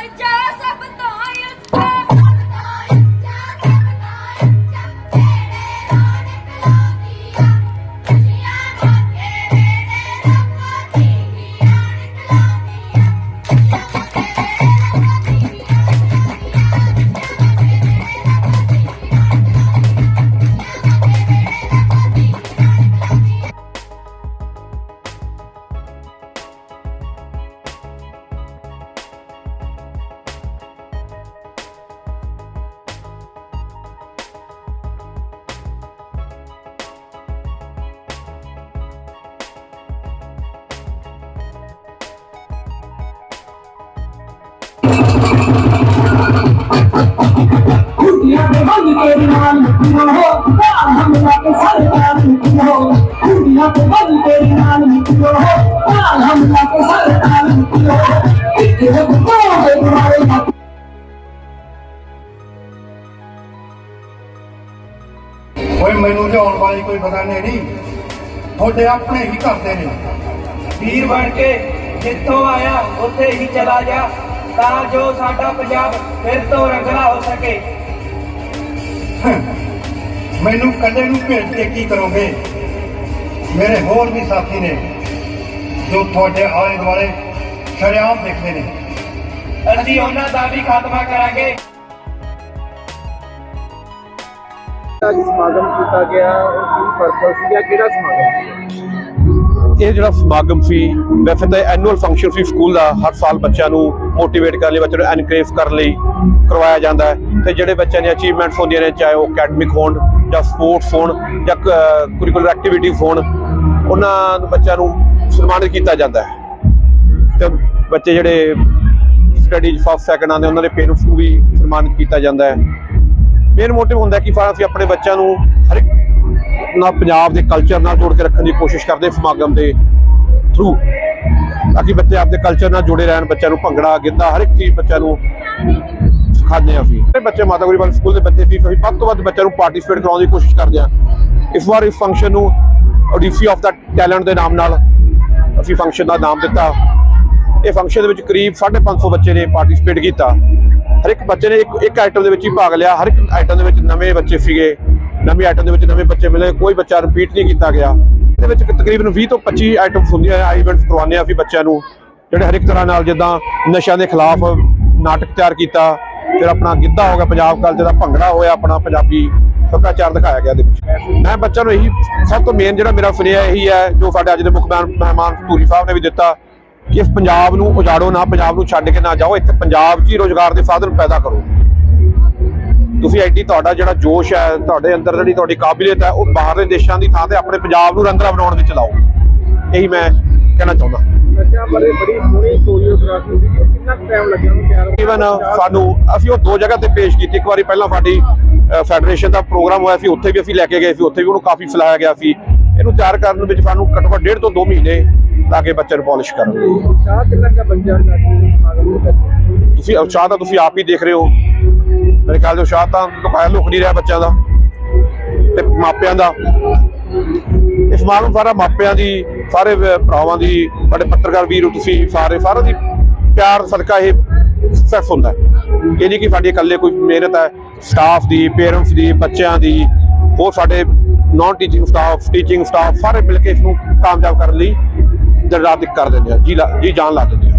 Jai ਕੁੜੀਆਂ ਦੇ ਬੰਦ ਤੇਰੇ ਨਾਲ ਮਿੱਟੀਆਂ ਹੋ ਕਾਲ ਹਮਲਾ ਕੇ ਸਾਰੇ ਨਾਲ ਮਿੱਟੀਆਂ ਹੋ ਕੁੜੀਆਂ ਦੇ ਬੰਦ ਤੇਰੇ ਨਾਲ ਮਿੱਟੀਆਂ ਹੋ ਕਾਲ ਹਮਲਾ ਕੇ ਸਾਰੇ ਨਾਲ ਮਿੱਟੀਆਂ ਹੋ ਇੱਕੇ ਹੋ ਕੋਲੇ ਮਾਰੇ ਮੱਤ ਓਏ ਮੈਨੂੰ ਲਿਆਉਣ ਵਾਲੀ ਕੋਈ ਬਗਾਨੇ ਨਹੀਂ ਤੁਹਾਡੇ ਆਪਣੇ ਹੀ ਕਰਦੇ ਨੇ ਵੀਰ ਬਣ ਕੇ ਜਿੱਥੋਂ ਆਇਆ ਉੱਥੇ ਹੀ ਚਲਾ ਜਾ ਤਾਂ ਜੋ ਸਾਡਾ ਪੰਜਾਬ ਫਿਰ ਤੋਂ ਰੰਗਲਾ ਹੋ ਸਕੇ। ਮੈਨੂੰ ਕੱਲੇ ਨੂੰ ਭੇਜ ਕੇ ਕੀ ਕਰੋਗੇ? ਮੇਰੇ ਹੋਰ ਵੀ ਸਾਥੀ ਨੇ ਜੋ ਤੁਹਾਡੇ ਆਲੇ ਦੁਆਲੇ ਸ਼ਰਿਆਮ ਦੇਖਦੇ ਨੇ। ਅਸੀਂ ਉਹਨਾਂ ਦਾ ਵੀ ਖਾਤਮਾ ਕਰਾਂਗੇ। ਅੱਜ ਸਮਾਗਮ ਕੀਤਾ ਗਿਆ ਉਹ ਕੀ ਪਰਪਸ ਸੀਗਾ? ਕਿਹੜਾ ਸਮਾਗਮ? ਇਹ ਜਿਹੜਾ ਸਮਾਗਮ ਸੀ, ਵੈਸੇ ਤਾਂ ਐਨੂਅਲ ਫੰਕਸ਼ਨ ਸੀ ਸਕੂਲ ਦਾ, ਹਰ ਸਾਲ ਬੱਚਿਆਂ ਨੂੰ ਮੋਟੀਵੇਟ ਕਰਨ ਲਈ, ਬੱਚਿਆਂ ਨੂੰ ਐਨਕਰੇਜ ਕਰਨ ਲਈ ਕਰਵਾਇਆ ਜਾਂਦਾ ਹੈ। ਤੇ ਜਿਹੜੇ ਬੱਚਿਆਂ ਦੀਆਂ ਅਚੀਵਮੈਂਟਸ ਹੁੰਦੀਆਂ ਨੇ, ਚਾਹੇ ਉਹ ਅਕੈਡਮਿਕ ਹੋਣ ਜਾਂ ਸਪੋਰਟਸ ਹੋਣ ਜਾਂ ਕੁਰਿਕੂਲਰ ਐਕਟੀਵਿਟੀਜ਼ ਹੋਣ, ਉਹਨਾਂ ਨੂੰ ਬੱਚਿਆਂ ਨੂੰ ਸਨਮਾਨਿਤ ਕੀਤਾ ਜਾਂਦਾ ਹੈ। ਤੇ ਬੱਚੇ ਜਿਹੜੇ ਸਟੱਡੀ ਫਸਟ ਸੈਕੰਡ ਆਉਂਦੇ, ਉਹਨਾਂ ਦੇ ਪੇਰੈਂਟਸ ਨੂੰ ਵੀ ਸਨਮਾਨਿਤ ਕੀਤਾ ਜਾਂਦਾ ਹੈ। ਮੇਨ ਮੋਟਿਵ ਹੁੰਦਾ ਕਿ ਫਾ- ਅਸੀਂ ਆਪਣੇ ਬੱਚਿਆਂ ਨੂੰ ਹਰ ਇੱਕ ਆਪਣਾ ਪੰਜਾਬ ਦੇ ਕਲਚਰ ਨਾਲ ਜੋੜ ਕੇ ਰੱਖਣ ਦੀ ਕੋਸ਼ਿਸ਼ ਕਰਦੇ ਸਮਾਗਮ ਦੇ ਥਰੂ ਤਾਂ ਕਿ ਬੱਚੇ ਆਪਦੇ ਕਲਚਰ ਨਾਲ ਜੁੜੇ ਰਹਿਣ, ਬੱਚਿਆਂ ਨੂੰ ਭੰਗੜਾ, ਗਿੱਧਾ, ਹਰ ਇੱਕ ਚੀਜ਼ ਬੱਚਿਆਂ ਨੂੰ ਸਿਖਾਉਂਦੇ ਹਾਂ ਅਸੀਂ। ਇਹ ਬੱਚੇ ਮਾਤਾ ਗੁਰੀ ਬਾਲ ਸਕੂਲ ਦੇ ਬੱਚੇ ਸੀ ਅਸੀਂ ਵੱਧ ਤੋਂ ਵੱਧ ਬੱਚਿਆਂ ਨੂੰ ਪਾਰਟਿਸਿਪੇਟ ਕਰਾਉਣ ਦੀ ਕੋਸ਼ਿਸ਼ ਕਰਦੇ ਹਾਂ। ਇਸ ਵਾਰ ਇਸ ਫੰਕਸ਼ਨ ਨੂੰ ਓਡੀਸੀ ਆਫ ਦਾ ਟੈਲੈਂਟ ਦੇ ਨਾਮ ਨਾਲ ਅਸੀਂ ਫੰਕਸ਼ਨ ਦਾ ਨਾਮ ਦਿੱਤਾ। ਇਹ ਫੰਕਸ਼ਨ ਦੇ ਵਿੱਚ ਕਰੀਬ 550 ਬੱਚੇ ਨੇ ਪਾਰਟਿਸਿਪੇਟ ਕੀਤਾ। ਹਰ ਇੱਕ ਬੱਚੇ ਨੇ ਇੱਕ ਇੱਕ ਆਈਟਮ ਦੇ ਵਿੱਚ ਹੀ ਭਾਗ ਲਿਆ। ਹਰ ਇੱਕ ਆਈਟਮ ਦੇ ਵਿੱਚ ਨਵੇਂ ਬੱਚੇ ਸੀਗੇ। ਨਵੀਂ ਆਈਟਮ ਦੇ ਵਿੱਚ ਨਵੇਂ ਬੱਚੇ ਮਿਲੇ, ਕੋਈ ਬੱਚਾ ਰਿਪੀਟ ਨਹੀਂ ਕੀਤਾ ਗਿਆ। ਇਹਦੇ ਵਿੱਚ ਤਕਰੀਬਨ 20 ਤੋਂ 25 ਆਈਟਮਸ ਹੁੰਦੀਆਂ ਆ ਇਵੈਂਟਸ ਕਰਵਾਉਂਦੇ ਆ ਅਸੀਂ ਬੱਚਿਆਂ ਨੂੰ। ਜਿਹੜੇ ਹਰ ਇੱਕ ਤਰ੍ਹਾਂ ਨਾਲ ਜਿੱਦਾਂ ਨਸ਼ਿਆਂ ਦੇ ਖਿਲਾਫ ਨਾਟਕ ਤਿਆਰ ਕੀਤਾ, ਫਿਰ ਆਪਣਾ ਗਿੱਧਾ ਹੋ ਗਿਆ ਪੰਜਾਬ ਕਲਚਰ ਦਾ ਭੰਗੜਾ ਹੋਇਆ ਆਪਣਾ ਪੰਜਾਬੀ ਸੱਭਿਆਚਾਰ ਦਿਖਾਇਆ ਗਿਆ ਇਹਦੇ ਵਿੱਚ। ਮੈਂ ਬੱਚਿਆਂ ਨੂੰ ਇਹੀ ਸਭ ਤੋਂ ਮੇਨ ਜਿਹੜਾ ਮੇਰਾ ਸੁਨੇਹਾ ਇਹੀ ਹੈ, ਜੋ ਸਾਡੇ ਅੱਜ ਦੇ ਮੁੱਖ ਮਹਿਮਾਨ- ਮਹਿਮਾਨ ਧੂਰੀ ਸਾਹਿਬ ਨੇ ਵੀ ਦਿੱਤਾ, ਕਿ ਇਸ ਪੰਜਾਬ ਨੂੰ ਉਜਾੜੋ ਨਾ, ਪੰਜਾਬ ਨੂੰ ਛੱਡ ਕੇ ਨਾ ਜਾਓ, ਇੱਥੇ ਪੰਜਾਬ 'ਚ ਹੀ ਰੋਜ਼ਗਾਰ ਦੇ ਸਾਧਨ ਪੈਦਾ ਕਰੋ। ਤੁਸੀਂ ਐਡੀ ਤੁਹਾਡਾ ਜਿਹੜਾ ਜੋਸ਼ ਹੈ ਤੁਹਾਡੇ ਅੰਦਰ ਜਿਹੜੀ ਤੁਹਾਡੀ ਕਾਬਲੀਅਤ ਹੈ ਉਹ ਬਾਹਰਲੇ ਦੇਸ਼ਾਂ ਦੀ ਥਾਂ ਤੇ ਆਪਣੇ ਪੰਜਾਬ ਨੂੰ ਰੰਗਲਾ ਬਣਾਉਣ ਵਿੱਚ ਲਾਓ। ਇਹੀ ਮੈਂ ਕਹਿਣਾ ਚਾਹੁੰਦਾ। ਬੱਚਿਆਂ ਬਾਰੇ ਬੜੀ ਸੋਹਣੀ ਕੋਰੀਓਗ੍ਰਾਫੀ ਸੀ ਕਿੰਨਾ ਟਾਈਮ ਲੱਗਿਆ ਉਹਨੂੰ ਤਿਆਰ ਹੋਣ ਨੂੰ? ਈਵਨ ਸਾਨੂੰ ਅਸੀਂ ਉਹ ਦੋ ਜਗ੍ਹਾ ਤੇ ਪੇਸ਼ ਕੀਤੀ। ਇੱਕ ਵਾਰੀ ਪਹਿਲਾਂ ਸਾਡੀ ਫੈਡਰੇਸ਼ਨ ਦਾ ਪ੍ਰੋਗਰਾਮ ਹੋਇਆ ਸੀ ਉੱਥੇ ਵੀ ਅਸੀਂ ਲੈ ਕੇ ਗਏ ਸੀ ਉੱਥੇ ਵੀ ਉਹਨੂੰ ਕਾਫੀ ਫਲਾਇਆ ਗਿਆ ਸੀ। ਇਹਨੂੰ ਤਿਆਰ ਕਰਨ ਵਿੱਚ ਸਾਨੂੰ ਘੱਟੋ ਘੱਟ ਡੇਢ ਤੋਂ 2 ਮਹੀਨੇ ਲੱਗੇ ਬੱਚੇ ਨੂੰ ਪਾਲਿਸ਼ ਕਰਨ ਲਈ। ਉਤਸ਼ਾਹ ਕਿੰਨਾ ਕੁ ਤੁਸੀਂ ਉਤਸ਼ਾਹ ਤਾਂ ਤੁਸੀਂ ਆਪ ਹੀ ਦੇਖ ਰਹੇ ਹੋ। ਮੇਰੇ ਖਿਆਲ ਦੇ ਉਤਸ਼ਾਹ ਤਾਂ ਲੁਕਾਇਆ ਲੁਕ ਨਹੀਂ ਰਿਹਾ ਬੱਚਿਆਂ ਦਾ ਤੇ ਮਾਪਿਆਂ ਦਾ। ਇਸ ਮਾਲੂਮ ਸਾਰਾ ਮਾਪਿਆਂ ਦੀ ਸਾਰੇ ਭਰਾਵਾਂ ਦੀ ਸਾਡੇ ਪੱਤਰਕਾਰ ਵੀਰ ਤੁਸੀਂ ਸਾਰੇ ਸਾਰਿਆਂ ਦੀ ਪਿਆਰ ਸਦਕਾ ਇਹ ਸਕਸੈਸ ਹੁੰਦਾ ਇਹ ਨਹੀਂ ਕਿ ਸਾਡੀ ਇਕੱਲੇ ਕੋਈ ਮਿਹਨਤ ਹੈ ਸਟਾਫ ਦੀ ਪੇਰੈਂਟਸ ਦੀ ਬੱਚਿਆਂ ਦੀ ਹੋਰ ਸਾਡੇ non teaching staff teaching staff ਸਾਰੇ ਮਿਲ ਕੇ ਇਸ ਨੂੰ ਕਾਮਯਾਬ ਕਰਨ ਲਈ ਦਿਨ ਰਾਤ ਕਰ ਦਿੰਦੇ ਆ ਜੀ ਲਾ- ਜੀ ਜਾਨ ਲਾ ਦਿੰਦੇ ਆ।